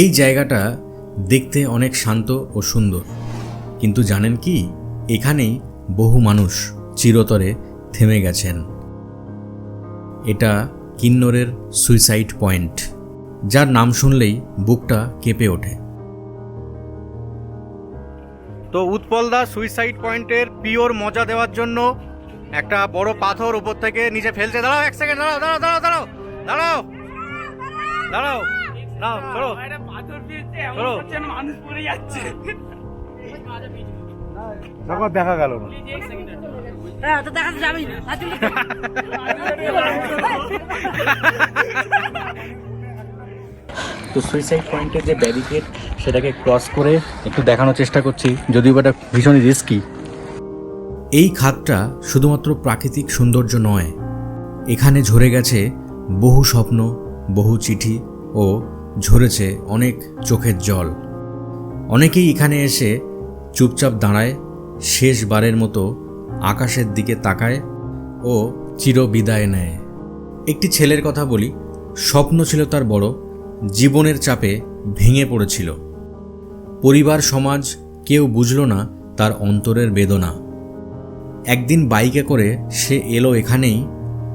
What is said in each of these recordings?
এই জায়গাটা দেখতে অনেক শান্ত ও সুন্দর। কিন্তু জানেন কি? এখানেই বহু মানুষ চিরতরে থেমে গেছেন। এটা কিন্নরের সুইসাইড পয়েন্ট, যার নাম শুনলেই বুকটা কেঁপে ওঠে। তো উৎপলদা সুইসাইড পয়েন্টের পিওর মজা দেওয়ার জন্য একটা বড় পাথর উপর থেকে নিচে ফেলছে। দাঁড়াও, এক সেকেন্ড, দাঁড়াও দাঁড়াও দাঁড়াও দাঁড়াও দাঁড়াও দাঁড়াও। পাথর দিয়েছে চলো। মানুষ পড়ে যাচ্ছে। তারপর দেখা গেল না। হ্যাঁ তো সুইসাইড পয়েন্টের যে ব্যারিকেড সেটাকে ক্রস করে একটু দেখানোর চেষ্টা করছি যদিও এটা ভীষণই রিস্কি এই খাতটা শুধুমাত্র প্রাকৃতিক সৌন্দর্য নয় এখানে ঝরে গেছে বহু স্বপ্ন বহু চিঠি ও ঝরেছে অনেক চোখের জল। অনেকেই এখানে এসে চুপচাপ দাঁড়ায়, শেষবারের মতো আকাশের দিকে তাকায় ও চির বিদায় নেয়। একটি ছেলের কথা বলি, স্বপ্ন ছিল তার বড়, জীবনের চাপে ভেঙে পড়েছিল। পরিবার, সমাজ কেউ বুঝল না তার অন্তরের বেদনা। একদিন বাইকে করে সে এলো এখানেই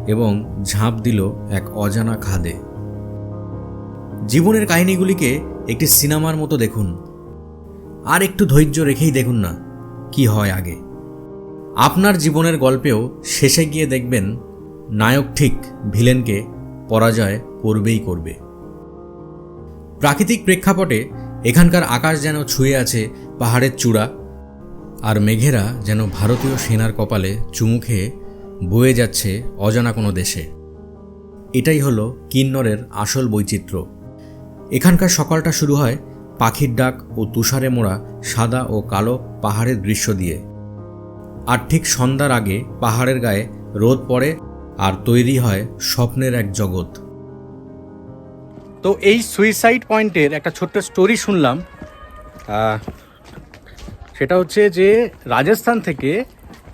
এবং ঝাঁপ দিল এক অজানা খাদে। জীবনের কাহিনীগুলিকে একটি সিনেমার মতো দেখুন। আর একটু ধৈর্য রেখেই দেখুন না, কি হয় আগে। আপনার জীবনের গল্পেও শেষে গিয়ে দেখবেন, নায়ক ঠিক ভিলেনকে পরাজয় করবেই করবে। প্রাকৃতিক প্রেক্ষাপটে এখানকার আকাশ যেন ছুঁয়ে আছে পাহাড়ের চূড়া, আর মেঘেরা যেন ভারতীয় সেনার কপালে চুমু খেয়ে বয়ে যাচ্ছে অজানা কোনো দেশে। এটাই হলো কিন্নরের আসল বৈচিত্র্য। এখানকার সকালটা শুরু হয় পাখির ডাক ও তুষারে মোড়া সাদা ও কালো পাহাড়ের দৃশ্য দিয়ে। আর ঠিক সন্ধ্যার আগে পাহাড়ের গায়ে রোদ পড়ে আর তৈরি হয় স্বপ্নের এক জগৎ। তো এই সুইসাইড পয়েন্টের একটা ছোট্ট স্টোরি শুনলাম। সেটা হচ্ছে যে রাজস্থান থেকে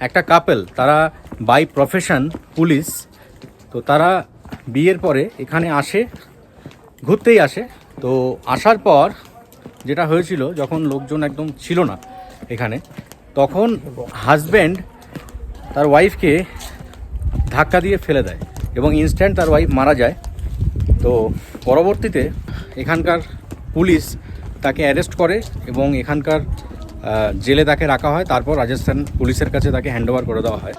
একটা কাপেল, তারা বাই প্রফেশন পুলিশ, তো তারা বিয়ের পরে এখানে আসে, ঘুরতেই আসে। তো আসার পর যেটা হয়েছিল, যখন লোকজন একদম ছিল না এখানে, তখন হাজব্যান্ড তার ওয়াইফকে ধাক্কা দিয়ে ফেলে দেয় এবং ইনস্ট্যান্ট তার ওয়াইফ মারা যায়। তো পরবর্তীতে এখানকার পুলিশ তাকে অ্যারেস্ট করে এবং এখানকার জেলে তাকে রাখা হয়। তারপর রাজস্থান পুলিশের কাছে তাকে হ্যান্ডওভার করে দেওয়া হয়।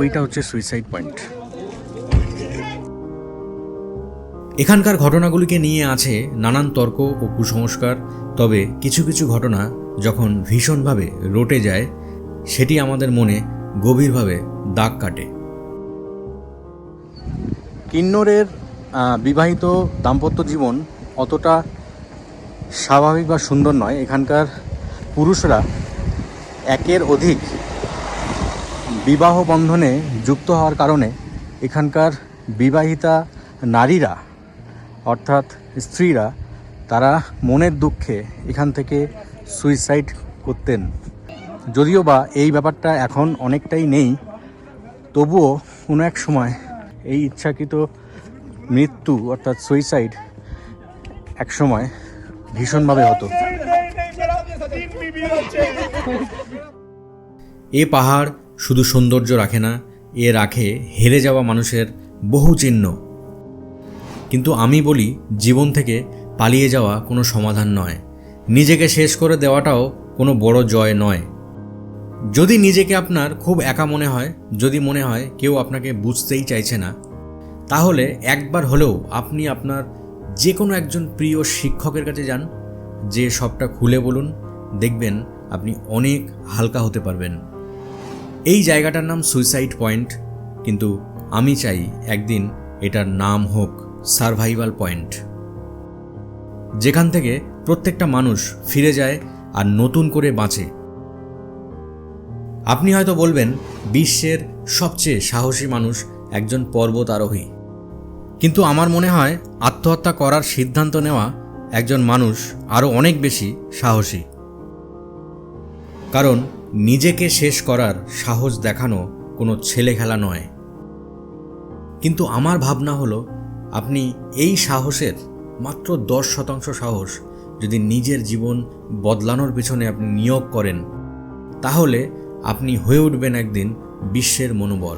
ওইটা হচ্ছে সুইসাইড পয়েন্ট এখানকার ঘটনাগুলিকে নিয়ে আছে নানান তর্ক ও কুসংস্কার, তবে কিছু কিছু ঘটনা যখন ভীষণভাবে রটে যায়, সেটি আমাদের মনে গভীরভাবে দাগ কাটে। কিন্নরের বিবাহিত দাম্পত্য জীবন অতটা স্বাভাবিক বা সুন্দর নয়। এখানকার পুরুষরা একের অধিক বিবাহ বন্ধনে যুক্ত হওয়ার কারণে এখানকার বিবাহিতা নারীরা অর্থাৎ স্ত্রীরা তারা মনের দুঃখে এখান থেকে সুইসাইড করতেন। যদিও বা এই ব্যাপারটা এখন অনেকটাই নেই, তবুও কোনো এক সময় এই ইচ্ছাকৃত মৃত্যু অর্থাৎ সুইসাইড এক সময় ভীষণভাবে হতো। এ পাহাড় শুধু সৌন্দর্য রাখে না, এ রাখে হেরে যাওয়া মানুষের বহু চিহ্ন। কিন্তু আমি বলি, জীবন থেকে পালিয়ে যাওয়া কোনো সমাধান নয়। নিজেকে শেষ করে দেওয়াটাও কোনো বড় জয় নয়। যদি নিজেকে আপনার খুব একা মনে হয়, যদি মনে হয় কেউ আপনাকে বুঝতেই চাইছে না, তাহলে একবার হলেও আপনি আপনার যে কোনো একজন প্রিয় শিক্ষকের কাছে যান, যে সবটা খুলে বলুন, দেখবেন আপনি অনেক হালকা হতে পারবেন। এই জায়গাটার নাম সুইসাইড পয়েন্ট, কিন্তু আমি চাই একদিন এটার নাম হোক। Survival point. যেখান থেকে প্রত্যেকটা মানুষ ফিরে যায় আর নতুন করে বাঁচে। আপনি হয়তো বলবেন, বিশ্বের সবচেয়ে সাহসী মানুষ একজন পর্বত আরোহী কিন্তু আমার মনে হয়, আত্মহত্যা করার সিদ্ধান্ত নেওয়া একজন মানুষ আরও অনেক বেশি সাহসী। কারণ, নিজেকে শেষ করার সাহস দেখানো কোনো ছেলে খেলা নয়। কিন্তু আমার ভাবনা হলো আপনি এই সাহসের মাত্র দশ শতাংশ সাহস যদি নিজের জীবন বদলানোর পেছনে আপনি নিয়োগ করেন, তাহলে আপনি হয়ে উঠবেন একদিন বিশ্বের মনোবল।